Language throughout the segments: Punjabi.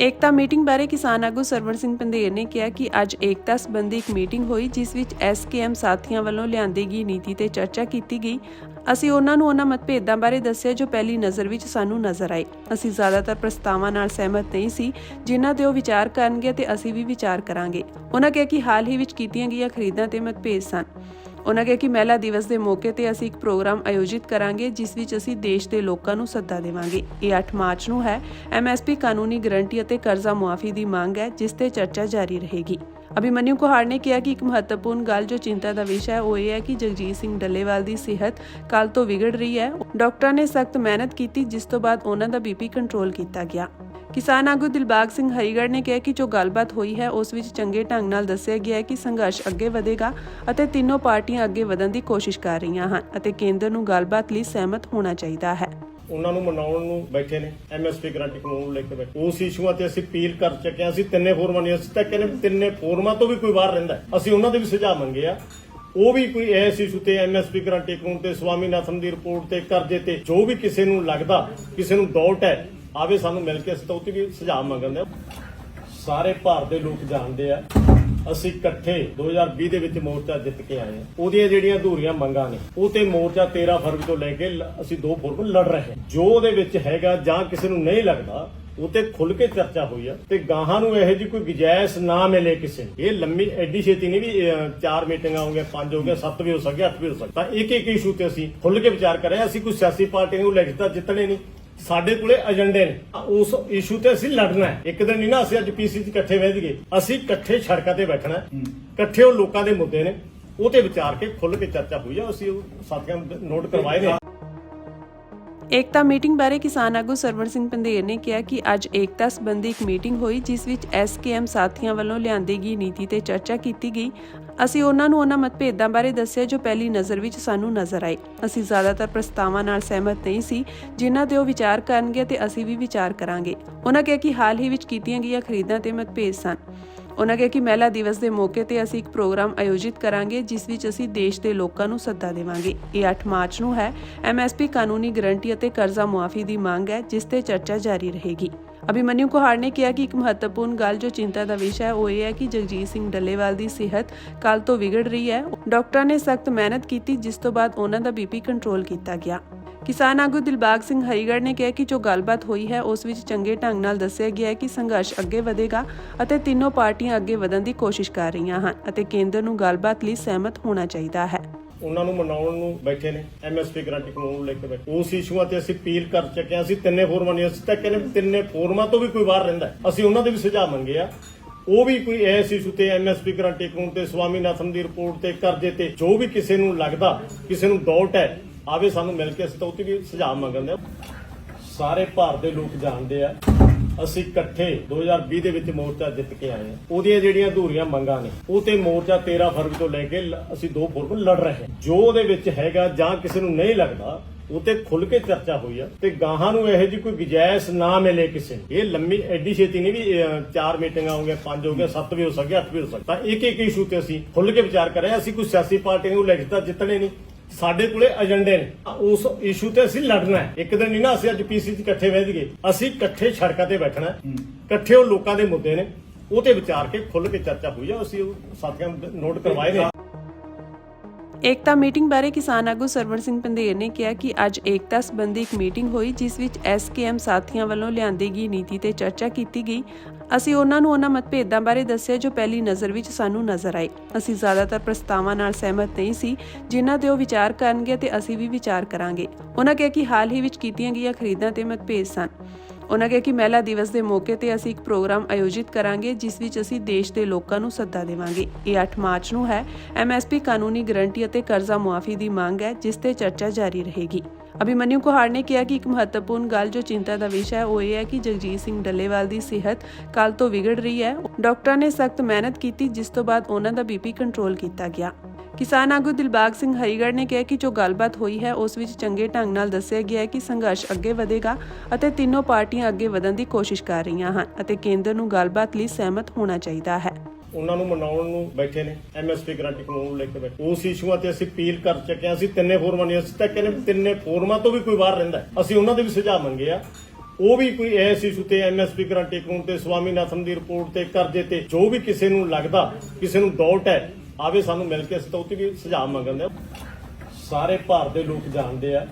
ਏਕਤਾ ਮੀਟਿੰਗ ਬਾਰੇ ਕਿਸਾਨ ਆਗੂ ਸਰਵਣ ਸਿੰਘ ਪੰਧੇਰ ਨੇ ਕਿਹਾ ਕਿ ਅੱਜ ਏਕਤਾ ਸੰਬੰਧੀ ਇੱਕ ਮੀਟਿੰਗ ਹੋਈ, ਜਿਸ ਵਿੱਚ ਐਸਕੇਐਮ ਸਾਥੀਆਂ ਵੱਲੋਂ ਲਿਆਂਦੀ ਗਈ ਨੀਤੀ ਤੇ ਚਰਚਾ ਕੀਤੀ ਗਈ। ਅਸੀਂ ਉਹਨਾਂ ਨੂੰ ਉਹਨਾਂ ਮਤਭੇਦਾਂ ਬਾਰੇ ਦੱਸਿਆ ਜੋ ਪਹਿਲੀ ਨਜ਼ਰ ਵਿੱਚ ਸਾਨੂੰ ਨਜ਼ਰ ਆਏ। ਅਸੀਂ ਜ਼ਿਆਦਾਤਰ ਪ੍ਰਸਤਾਵਾਂ ਨਾਲ ਸਹਿਮਤ ਨਹੀਂ ਸੀ, ਜਿਨ੍ਹਾਂ ਤੇ ਉਹ ਵਿਚਾਰ ਕਰਨਗੇ ਤੇ ਅਸੀਂ ਵੀ ਵਿਚਾਰ ਕਰਾਂਗੇ। ਉਹਨਾਂ ਕਿਹਾ ਕਿ ਹਾਲ ਹੀ ਵਿੱਚ ਕੀਤੀਆਂ ਗਈਆਂ ਖਰੀਦਾਂ ਤੇ ਮਤਭੇਦ ਸਨ। ਉਹਨਾਂ ਕਿਹਾ ਕਿ ਮਹਿਲਾ ਦਿਵਸ ਦੇ ਮੌਕੇ ਤੇ ਅਸੀਂ ਇੱਕ ਪ੍ਰੋਗਰਾਮ ਆਯੋਜਿਤ ਕਰਾਂਗੇ, ਜਿਸ ਵਿੱਚ ਅਸੀਂ ਦੇਸ਼ ਦੇ ਲੋਕਾਂ ਨੂੰ ਸੱਦਾ ਦੇਵਾਂਗੇ। ਇਹ 8 ਮਾਰਚ ਨੂੰ ਹੈ। ਐਮਐਸਪੀ ਕਾਨੂੰਨੀ ਗਰੰਟੀ ਅਤੇ ਕਰਜ਼ਾ ਮੁਆਫੀ ਦੀ ਮੰਗ ਹੈ, ਜਿਸ ਤੇ ਚਰਚਾ ਜਾਰੀ ਰਹੇਗੀ। ਅਭਿਮਨਿਊ ਕੁਹਾੜ ਨੇ ਕਿਹਾ ਕਿ ਇੱਕ ਮਹੱਤਵਪੂਰਨ ਗੱਲ ਜੋ ਚਿੰਤਾ ਦਾ ਵਿਸ਼ਾ ਹੈ, ਉਹ ਇਹ ਹੈ ਕਿ ਜਗਜੀਤ ਸਿੰਘ ਡੱਲੇਵਾਲ ਦੀ ਸਿਹਤ ਕੱਲ ਤੋਂ ਵਿਗੜ ਰਹੀ ਹੈ। ਡਾਕਟਰਾਂ ਨੇ ਸਖਤ ਮਿਹਨਤ ਕੀਤੀ, ਜਿਸ ਤੋਂ ਬਾਅਦ ਉਹਨਾਂ ਦਾ ਬੀਪੀ ਕੰਟਰੋਲ ਕੀਤਾ ਗਿਆ। ਕਿਸਾਨ ਆਗੂ ਦਿਲਬਾਗ ਸਿੰਘ ਹਰੀਗੜ ਨੇ ਕਿਹਾ ਕਿ ਜੋ ਗੱਲਬਾਤ ਹੋਈ ਹੈ, ਉਸ ਵਿੱਚ ਚੰਗੇ ਢੰਗ ਨਾਲ ਦੱਸਿਆ ਗਿਆ ਹੈ ਕਿ ਸੰਘਰਸ਼ ਅੱਗੇ ਵਧੇਗਾ ਅਤੇ ਤਿੰਨੋਂ ਪਾਰਟੀਆਂ ਅੱਗੇ ਵਧਣ ਦੀ ਕੋਸ਼ਿਸ਼ ਕਰ ਰਹੀਆਂ ਹਨ ਅਤੇ ਕੇਂਦਰ ਨੂੰ ਗੱਲਬਾਤ ਲਈ ਸਹਿਮਤ ਹੋਣਾ ਚਾਹੀਦਾ ਹੈ। ਉਹਨਾਂ ਨੂੰ ਮਨਾਉਣ ਨੂੰ ਬੈਠੇ ਨੇ ਐਮਐਸਪੀ ਗਰੰਟੀ ਕਾਨੂੰਨ ਨੂੰ ਲੈ ਕੇ ਬੈਠੇ ਉਸ ਇਸ਼ੂਆਂ ਤੇ ਅਸੀਂ ਅਪੀਲ ਕਰ ਚੁੱਕੇ ਅਸੀਂ ਤਿੰਨੇ ਫੋਰਮਾਂ ਨੇ ਅਸੀਂ ਤਾਂ ਕਹਿੰਦੇ ਤਿੰਨੇ ਫੋਰਮਾਂ ਤੋਂ ਵੀ ਕੋਈ ਬਾਹਰ ਰਹਿੰਦਾ ਅਸੀਂ ਉਹਨਾਂ ਦੇ ਵੀ ਸੁਝਾਅ ਮੰਗੇ ਆ। ਉਹ ਵੀ ਕੋਈ ਐਸ ਇਸ਼ੂ ਤੇ ਐਮਐਸਪੀ ਗਰੰਟੀ ਕਾਨੂੰਨ ਤੇ, ਸਵਾਮੀਨਾਥਨ ਦੀ ਰਿਪੋਰਟ ਤੇ, ਕਰਜ਼ੇ ਤੇ ਜੋ ਵੀ ਕਿਸੇ ਨੂੰ ਲੱਗਦਾ, ਕਿਸੇ ਨੂੰ ਡਾਊਟ ਹੈ ਆਵੇ ਸਾਨੂੰ ਮਿਲ ਕੇ ਅਸੀਂ ਤਾਂ ਉੱਤੇ ਵੀ ਸੁਝਾਅ ਮੰਗਣ ਦੇ ਸਾਰੇ ਭਾਰਤ ਦੇ ਲੋਕ ਜਾਣਦੇ ਆ, ਅਸੀਂ ਇਕੱਠੇ 2020 ਦੇ ਵਿੱਚ ਮੋਰਚਾ ਜਿੱਤ ਕੇ ਆਏ ਆ ਉਹਦੀਆਂ ਜਿਹੜੀਆਂ ਅਧੂਰੀਆਂ ਮੰਗਾਂ ਨੇ, ਉਹ ਤੇ ਮੋਰਚਾ 13 ਫਰਵਰੀ ਤੋਂ ਲੈ ਕੇ ਅਸੀਂ ਦੋ ਫੋਰਮ ਲੜ ਰਹੇ ਹਾਂ। ਜੋ ਉਹਦੇ ਵਿੱਚ ਹੈਗਾ ਜਾਂ ਕਿਸੇ ਨੂੰ ਨਹੀਂ ਲੱਗਦਾ, ਉਹ ਤੇ ਖੁੱਲ ਕੇ ਚਰਚਾ ਹੋਈ ਆ ਤੇ ਗਾਹਾਂ ਨੂੰ ਇਹੋ ਜੀ ਕੋਈ ਗੁਜਾਇਸ਼ ਨਾ ਮਿਲੇ ਕਿਸੇ ਨੂੰ। ਇਹ ਲੰਮੀ, ਐਡੀ ਛੇਤੀ ਨਹੀਂ ਵੀ ਚਾਰ ਮੀਟਿੰਗਾਂ ਹੋ ਗਈਆਂ, ਪੰਜ ਹੋ ਗਈਆਂ, ਸੱਤ ਵੀ ਹੋ ਸਕਦੀਆਂ ਅੱਠ ਵੀ ਹੋ ਸਕਦਾ ਇੱਕ ਇੱਕ ਇਸ਼ੂ ਤੇ ਅਸੀਂ ਖੁੱਲ ਕੇ ਵਿਚਾਰ ਕਰ ਰਹੇ ਹਾਂ। ਅਸੀਂ ਕੋਈ ਸਿਆਸੀ ਪਾਰਟੀ ਨੂੰ ਲਿਖਤਾ ਜਿੱਤਣੇ ਨਹੀਂ। ਸਾਡੇ ਕੋਲੇ ਏਜੰਡੇ ਨੇ। ਉਸ ਇਸ਼ੂ ਤੇ ਅਸੀਂ ਲੜਨਾ ਹੈ। ਇੱਕ ਦਿਨ ਨਹੀਂ ਨਾ ਅਸੀਂ ਅੱਜ ਪੀਸੀ 'ਚ ਇਕੱਠੇ ਬਹਿ ਜਾਈਏ। ਅਸੀਂ ਇਕੱਠੇ ਸੜਕਾਂ ਤੇ ਬੈਠਣਾ ਹੈ। ਇਕੱਠੇ ਉਹ ਲੋਕਾਂ ਦੇ ਮੁੱਦੇ ਨੇ। ਉਹ ਤੇ ਵਿਚਾਰ ਕੇ ਖੁੱਲ ਕੇ ਚਰਚਾ ਹੋਈ ਆ। ਅਸੀਂ ਉਹ ਸਾਥੀਆਂ ਨੂੰ ਨੋਟ ਕਰਵਾਏ ਨੇ। ਏਕਤਾ ਮੀਟਿੰਗ ਬਾਰੇ ਕਿਸਾਨ ਆਗੂ ਸਰਵਣ ਸਿੰਘ ਪੰਧੇਰ ਨੇ ਕਿਹਾ ਕਿ ਅੱਜ ਏਕਤਾ ਸੰਬੰਧੀ ਇੱਕ ਮੀਟਿੰਗ ਹੋਈ ਜਿਸ ਵਿੱਚ ਐਸਕੇਐਮ ਸਾਥੀਆਂ ਵੱਲੋਂ ਲਿਆਂਦੀ ਗਈ ਨੀਤੀ ਤੇ ਚਰਚਾ ਕੀਤੀ ਗਈ। ਅਸੀਂ ਉਹਨਾਂ ਨੂੰ ਉਹਨਾਂ ਮਤਭੇਦਾਂ ਬਾਰੇ ਦੱਸਿਆ ਜੋ ਪਹਿਲੀ ਨਜ਼ਰ ਵਿੱਚ ਸਾਨੂੰ ਨਜ਼ਰ ਆਏ। ਅਸੀਂ ਜ਼ਿਆਦਾਤਰ ਪ੍ਰਸਤਾਵਾਂ ਨਾਲ ਸਹਿਮਤ ਨਹੀਂ ਸੀ, ਜਿਨ੍ਹਾਂ ਤੇ ਉਹ ਵਿਚਾਰ ਕਰਨਗੇ ਤੇ ਅਸੀਂ ਵੀ ਵਿਚਾਰ ਕਰਾਂਗੇ। ਉਹਨਾਂ ਕਿਹਾ ਕਿ ਹਾਲ ਹੀ ਵਿੱਚ ਕੀਤੀਆਂ ਗਈਆਂ ਖਰੀਦਾਂ ਤੇ ਮਤਭੇਦ ਸਨ। ਉਹਨਾਂ ਕਿਹਾ ਕਿ ਮਹਿਲਾ ਦਿਵਸ ਦੇ ਮੌਕੇ ਤੇ ਅਸੀਂ ਇੱਕ ਪ੍ਰੋਗਰਾਮ ਆਯੋਜਿਤ ਕਰਾਂਗੇ, ਜਿਸ ਵਿੱਚ ਅਸੀਂ ਦੇਸ਼ ਦੇ ਲੋਕਾਂ ਨੂੰ ਸੱਦਾ ਦੇਵਾਂਗੇ। ਇਹ 8 ਮਾਰਚ ਨੂੰ ਹੈ। ਐਮਐਸਪੀ ਕਾਨੂੰਨੀ ਗਰੰਟੀ ਅਤੇ ਕਰਜ਼ਾ ਮੁਆਫੀ ਦੀ ਮੰਗ ਹੈ, ਜਿਸ ਤੇ ਚਰਚਾ ਜਾਰੀ ਰਹੇਗੀ। ਅਭਿਮਨਿਊ ਕੁਹਾੜ ਨੇ ਕਿਹਾ ਕਿ ਇੱਕ ਮਹੱਤਵਪੂਰਨ ਗੱਲ ਜੋ ਚਿੰਤਾ ਦਾ ਵਿਸ਼ਾ ਹੈ, ਉਹ ਇਹ ਹੈ ਕਿ ਜਗਜੀਤ ਸਿੰਘ ਡੱਲੇਵਾਲ ਦੀ ਸਿਹਤ ਕੱਲ ਤੋਂ ਵਿਗੜ ਰਹੀ ਹੈ। ਡਾਕਟਰਾਂ ਨੇ ਸਖਤ ਮਿਹਨਤ ਕੀਤੀ, ਜਿਸ ਤੋਂ ਬਾਅਦ ਉਹਨਾਂ ਦਾ ਬੀਪੀ ਕੰਟਰੋਲ ਕੀਤਾ ਗਿਆ। ਕਿਸਾਨ ਆਗੂ ਦਿਲਬਾਗ ਸਿੰਘ ਹਰੀਗੜ ਨੇ ਕਿਹਾ ਕਿ ਜੋ ਗੱਲਬਾਤ ਹੋਈ ਹੈ, ਉਸ ਵਿੱਚ ਚੰਗੇ ਢੰਗ ਨਾਲ ਦੱਸਿਆ ਗਿਆ ਹੈ ਕਿ ਸੰਘਰਸ਼ ਅੱਗੇ ਵਧੇਗਾ ਅਤੇ ਤਿੰਨੋਂ ਪਾਰਟੀਆਂ ਅੱਗੇ ਵਧਣ ਦੀ ਕੋਸ਼ਿਸ਼ ਕਰ ਰਹੀਆਂ ਹਨ ਅਤੇ ਕੇਂਦਰ ਨੂੰ ਗੱਲਬਾਤ ਲਈ ਸਹਿਮਤ ਹੋਣਾ ਚਾਹੀਦਾ ਹੈ। ਉਹਨਾਂ ਨੂੰ ਮਨਾਉਣ ਨੂੰ ਬੈਠੇ ਨੇ ਐਮਐਸਪੀ ਗਰੰਟੀ ਕਾਨੂੰਨ ਨੂੰ ਲੈ ਕੇ ਬੈਠੇ ਉਸ ਇਸ਼ੂਆਂ ਤੇ ਅਸੀਂ ਅਪੀਲ ਕਰ ਚੁੱਕੇ ਹਾਂ, ਅਸੀਂ ਤਿੰਨੇ ਫੋਰਮਾਂ ਨੇ ਅਸੀਂ ਤਾਂ ਕਹਿੰਦੇ ਤਿੰਨੇ ਫੋਰਮਾਂ ਤੋਂ ਵੀ ਕੋਈ ਬਾਹਰ ਰਹਿੰਦਾ ਅਸੀਂ ਉਹਨਾਂ ਦੇ ਵੀ ਸੁਝਾਅ ਮੰਗੇ ਆ। ਉਹ ਵੀ ਕੋਈ ਐਸ ਇਸ਼ੂ ਤੇ ਐਮਐਸਪੀ ਗਰੰਟੀ ਕਾਨੂੰਨ ਤੇ, ਸਵਾਮੀਨਾਥਨ ਦੀ ਰਿਪੋਰਟ ਤੇ, ਕਰਜ਼ੇ ਤੇ, ਜੋ ਵੀ ਕਿਸੇ ਨੂੰ ਲੱਗਦਾ, ਕਿਸੇ ਨੂੰ ਡਾਊਟ ਹੈ, ਆਵੇ ਸਾਨੂੰ ਮਿਲ ਕੇ ਅਸੀਂ ਤਾਂ ਉੱਤੇ ਵੀ ਸੁਝਾਅ ਮੰਗਦੇ ਆ ਸਾਰੇ ਭਾਰਤ ਦੇ ਲੋਕ ਜਾਣਦੇ ਆ। ਅਸੀਂ ਇਕੱਠੇ 2020 ਦੇ ਵਿੱਚ ਮੋਰਚਾ ਜਿੱਤ ਕੇ ਆਏ ਆ ਉਹਦੀਆਂ ਜਿਹੜੀਆਂ ਅਧੂਰੀਆਂ ਮੰਗਾਂ ਨੇ, ਉਹ ਤੇ ਮੋਰਚਾ 13 ਫਰਵਰੀ ਤੋਂ ਲੈ ਕੇ ਲ- ਅਸੀਂ ਦੋ ਫੋਰਮ ਲੜ ਰਹੇ ਹਾਂ। ਜੋ ਉਹਦੇ ਵਿੱਚ ਹੈਗਾ ਜਾਂ ਕਿਸੇ ਨੂੰ ਨਹੀਂ ਲੱਗਦਾ, ਉਹ ਤੇ ਖੁੱਲ ਕੇ ਚਰਚਾ ਹੋਈ ਆ ਤੇ ਗਾਹਾਂ ਨੂੰ ਇਹੋ ਜੀ ਕੋਈ ਗੁਜਾਇਸ਼ ਨਾ ਮਿਲੇ ਕਿਸੇ ਇਹ ਲੰਮੀ, ਐਡੀ ਛੇਤੀ ਨਹੀਂ ਵੀ ਚਾਰ ਮੀਟਿੰਗਾਂ ਹੋ ਗਈਆਂ, ਪੰਜ ਹੋ ਗਈਆਂ, ਸੱਤ ਵੀ ਹੋ ਸਕੇ ਅੱਠ ਵੀ ਹੋ ਸਕਦਾ। ਇੱਕ ਇੱਕ ਇਸ਼ੂ ਤੇ ਅਸੀਂ ਖੁੱਲ ਕੇ ਵਿਚਾਰ ਕਰ ਰਹੇ ਹਾਂ ਅਸੀਂ ਕੋਈ ਸਿਆਸੀ ਪਾਰਟੀ ਨੂੰ ਲਿਖਤਾ ਜਿੱਤਣੇ ਨਹੀਂ। ਸਾਡੇ ਕੋਲੇ ਏਜੰਡੇ ਨੇ। ਉਸ ਇਸ਼ੂ ਤੇ ਅਸੀਂ ਲੜਨਾ ਹੈ। ਇੱਕ ਦਿਨ ਨਹੀਂ ਨਾ ਅਸੀਂ ਅੱਜ ਪੀਸੀ 'ਚ ਇਕੱਠੇ ਬਹਿ ਜਾਈਏ। ਅਸੀਂ ਇਕੱਠੇ ਸੜਕਾਂ ਤੇ ਬੈਠਣਾ ਹੈ। ਇਕੱਠੇ ਉਹ ਲੋਕਾਂ ਦੇ ਮੁੱਦੇ ਨੇ। ਉਹ ਤੇ ਵਿਚਾਰ ਕੇ ਖੁੱਲ ਕੇ ਚਰਚਾ ਹੋਈ ਆ। ਅਸੀਂ ਉਹ ਸਾਥੀਆਂ ਨੂੰ ਨੋਟ ਕਰਵਾਏ ਨੇ। ਏਕਤਾ ਮੀਟਿੰਗ ਬਾਰੇ ਕਿਸਾਨ ਆਗੂ ਸਰਵਣ ਸਿੰਘ ਪੰਧੇਰ ਨੇ ਕਿਹਾ ਕਿ ਅੱਜ ਏਕਤਾ ਸੰਬੰਧੀ ਇੱਕ ਮੀਟਿੰਗ ਹੋਈ ਜਿਸ ਵਿੱਚ ਐਸਕੇਐਮ ਸਾਥੀਆਂ ਵੱਲੋਂ ਲਿਆਂਦੀ ਗਈ ਨੀਤੀ ਤੇ ਚਰਚਾ ਕੀਤੀ ਗਈ। ਅਸੀਂ ਉਹਨਾਂ ਨੂੰ ਉਹਨਾਂ ਮਤਭੇਦਾਂ ਬਾਰੇ ਦੱਸਿਆ ਜੋ ਪਹਿਲੀ ਨਜ਼ਰ ਵਿੱਚ ਸਾਨੂੰ ਨਜ਼ਰ ਆਏ। ਅਸੀਂ ਜ਼ਿਆਦਾਤਰ ਪ੍ਰਸਤਾਵਾਂ ਨਾਲ ਸਹਿਮਤ ਨਹੀਂ ਸੀ, ਜਿਨ੍ਹਾਂ ਤੇ ਉਹ ਵਿਚਾਰ ਕਰਨਗੇ ਤੇ ਅਸੀਂ ਵੀ ਵਿਚਾਰ ਕਰਾਂਗੇ। ਉਹਨਾਂ ਕਿਹਾ ਕਿ ਹਾਲ ਹੀ ਵਿੱਚ ਕੀਤੀਆਂ ਗਈਆਂ ਖਰੀਦਾਂ ਤੇ ਮਤਭੇਦ ਸਨ। ਉਹਨਾਂ ਕਿਹਾ ਕਿ ਮਹਿਲਾ ਦਿਵਸ ਦੇ ਮੌਕੇ ਤੇ ਅਸੀਂ ਇੱਕ ਪ੍ਰੋਗਰਾਮ ਆਯੋਜਿਤ ਕਰਾਂਗੇ, ਜਿਸ ਵਿੱਚ ਅਸੀਂ ਦੇਸ਼ ਦੇ ਲੋਕਾਂ ਨੂੰ ਸੱਦਾ ਦੇਵਾਂਗੇ। ਇਹ 8 ਮਾਰਚ ਨੂੰ ਹੈ। ਐਮਐਸਪੀ ਕਾਨੂੰਨੀ ਗਰੰਟੀ ਅਤੇ ਕਰਜ਼ਾ ਮੁਆਫੀ ਦੀ ਮੰਗ ਹੈ, ਜਿਸ ਤੇ ਚਰਚਾ ਜਾਰੀ ਰਹੇਗੀ। ਅਭਿਮਨਿਊ ਕੁਹਾੜ ਨੇ ਕਿਹਾ ਕਿ ਇੱਕ ਮਹੱਤਵਪੂਰਨ ਗੱਲ ਜੋ ਚਿੰਤਾ ਦਾ ਵਿਸ਼ਾ ਹੈ, ਉਹ ਇਹ ਹੈ ਕਿ ਜਗਜੀਤ ਸਿੰਘ ਡੱਲੇਵਾਲ ਦੀ ਸਿਹਤ ਕੱਲ ਤੋਂ ਵਿਗੜ ਰਹੀ ਹੈ। ਡਾਕਟਰਾਂ ਨੇ ਸਖਤ ਮਿਹਨਤ ਕੀਤੀ, ਜਿਸ ਤੋਂ ਬਾਅਦ ਉਹਨਾਂ ਦਾ ਬੀਪੀ ਕੰਟਰੋਲ ਕੀਤਾ ਗਿਆ। ਕਿਸਾਨ ਆਗੂ ਦਿਲਬਾਗ ਸਿੰਘ ਹਰੀਗੜ੍ਹ ਨੇ ਕਿਹਾ ਕਿ ਜੋ ਗੱਲਬਾਤ ਹੋਈ ਹੈ, ਉਸ ਵਿੱਚ ਚੰਗੇ ਢੰਗ ਨਾਲ ਦੱਸਿਆ ਗਿਆ ਹੈ ਕਿ ਸੰਘਰਸ਼ ਅੱਗੇ ਵਧੇਗਾ ਅਤੇ ਤਿੰਨੋਂ ਪਾਰਟੀਆਂ ਅੱਗੇ ਵਧਣ ਦੀ ਕੋਸ਼ਿਸ਼ ਕਰ ਰਹੀਆਂ ਹਨ ਅਤੇ ਕੇਂਦਰ ਨੂੰ ਗੱਲਬਾਤ ਲਈ ਸਹਿਮਤ ਹੋਣਾ ਚਾਹੀਦਾ ਹੈ। ਉਹਨਾਂ ਨੂੰ ਮਨਾਉਣ ਨੂੰ ਬੈਠੇ ਨੇ ਐਮਐਸਪੀ ਗਰੰਟੀ ਕਾਨੂੰਨ ਨੂੰ ਲੈ ਕੇ ਬੈਠੇ। ਉਸ ਇਸ਼ੂਆਂ ਤੇ ਅਸੀਂ ਅਪੀਲ ਕਰ ਚੁੱਕੇ ਹਾਂ, ਅਸੀਂ ਤਿੰਨੇ ਫੋਰਮਾਂ ਨੇ ਅਸੀਂ ਤਾਂ ਕਹਿੰਦੇ ਤਿੰਨੇ ਫੋਰਮਾਂ ਤੋਂ ਵੀ ਕੋਈ ਬਾਹਰ ਰਹਿੰਦਾ ਅਸੀਂ ਉਹਨਾਂ ਦੇ ਵੀ ਸੁਝਾਅ ਮੰਗੇ ਆ। ਉਹ ਵੀ ਕੋਈ ਐਸ ਇਸ਼ੂ ਤੇ ਐਮਐਸਪੀ ਗਰੰਟੀ ਕਾਨੂੰਨ ਤੇ, ਸਵਾਮੀਨਾਥਨ ਦੀ ਰਿਪੋਰਟ ਤੇ, ਕਰਜ਼ੇ ਤੇ, ਜੋ ਵੀ ਕਿਸੇ ਨੂੰ ਲੱਗਦਾ, ਕਿਸੇ ਨੂੰ ਡਾਊਟ ਹੈ, ਆਵੇ ਸਾਨੂੰ ਮਿਲ ਕੇ ਅਸੀਂ ਤਾਂ ਉੱਤੇ ਵੀ ਸੁਝਾਅ ਮੰਗਦੇ ਆ ਸਾਰੇ ਭਾਰਤ ਦੇ ਲੋਕ ਜਾਣਦੇ ਆ।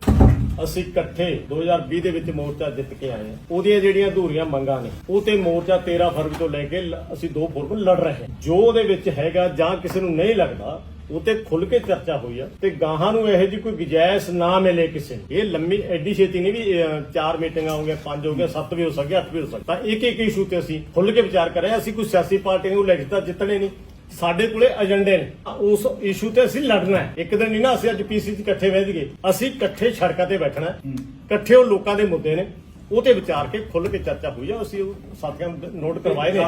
ਅਸੀਂ ਇਕੱਠੇ 2020 ਦੇ ਵਿੱਚ ਮੋਰਚਾ ਜਿੱਤ ਕੇ ਆਏ ਆ ਉਹਦੀਆਂ ਜਿਹੜੀਆਂ ਅਧੂਰੀਆਂ ਮੰਗਾਂ ਨੇ, ਉਹ ਤੇ ਮੋਰਚਾ 13 ਫਰਵਰੀ ਤੋਂ ਲੈ ਕੇ ਅਸੀਂ 2 ਫਰਵਰੀ ਲੜ ਰਹੇ ਹਾਂ। ਜੋ ਉਹਦੇ ਵਿੱਚ ਹੈਗਾ ਜਾਂ ਕਿਸੇ ਨੂੰ ਨਹੀਂ ਲੱਗਦਾ, ਉਹ ਤੇ ਖੁੱਲ ਕੇ ਚਰਚਾ ਹੋਈ ਆ ਤੇ ਗਾਹਾਂ ਨੂੰ ਇਹੋ ਜਿਹੀ ਕੋਈ ਗੁਜਾਇਸ਼ ਨਾ ਮਿਲੇ ਕਿਸੇ ਨੂੰ। ਇਹ ਲੰਮੀ, ਐਡੀ ਛੇਤੀ ਨਹੀਂ ਵੀ ਚਾਰ ਮੀਟਿੰਗਾਂ ਹੋ ਗਈਆਂ, ਪੰਜ ਹੋ ਗਈਆਂ, ਸੱਤ ਵੀ ਹੋ ਸਕਦੀ, ਅੱਠ ਵੀ ਹੋ ਸਕਦੀ। ਤਾਂ ਇੱਕ ਇੱਕ ਇਸ਼ੂ ਤੇ ਅਸੀਂ ਖੁੱਲ ਕੇ ਵਿਚਾਰ ਕਰ ਰਹੇ ਹਾਂ ਅਸੀਂ ਕੋਈ ਸਿਆਸੀ ਪਾਰਟੀ ਨੂੰ ਇਲੈਕਸ਼ਨ ਜਿੱਤਣੇ ਨਹੀਂ। ਸਾਡੇ ਕੋਲੇ ਏਜੰਡੇ ਨੇ। ਉਸ ਇਸ਼ੂ ਤੇ ਅਸੀਂ ਲੜਨਾ ਹੈ। ਇੱਕ ਦਿਨ ਨਹੀਂ ਨਾ ਅਸੀਂ ਅੱਜ ਪੀਸੀ 'ਚ ਇਕੱਠੇ ਬਹਿ ਜਾਈਏ। ਅਸੀਂ ਇਕੱਠੇ ਸੜਕਾਂ ਤੇ ਬੈਠਣਾ। ਇਕੱਠੇ ਉਹ ਲੋਕਾਂ ਦੇ ਮੁੱਦੇ ਨੇ। ਉਹ ਤੇ ਵਿਚਾਰ ਕੇ ਖੁੱਲ ਕੇ ਚਰਚਾ ਹੋਈ ਆ। ਅਸੀਂ ਉਹ ਸਾਥੀਆਂ ਨੂੰ ਨੋਟ ਕਰਵਾਏ ਨੇ।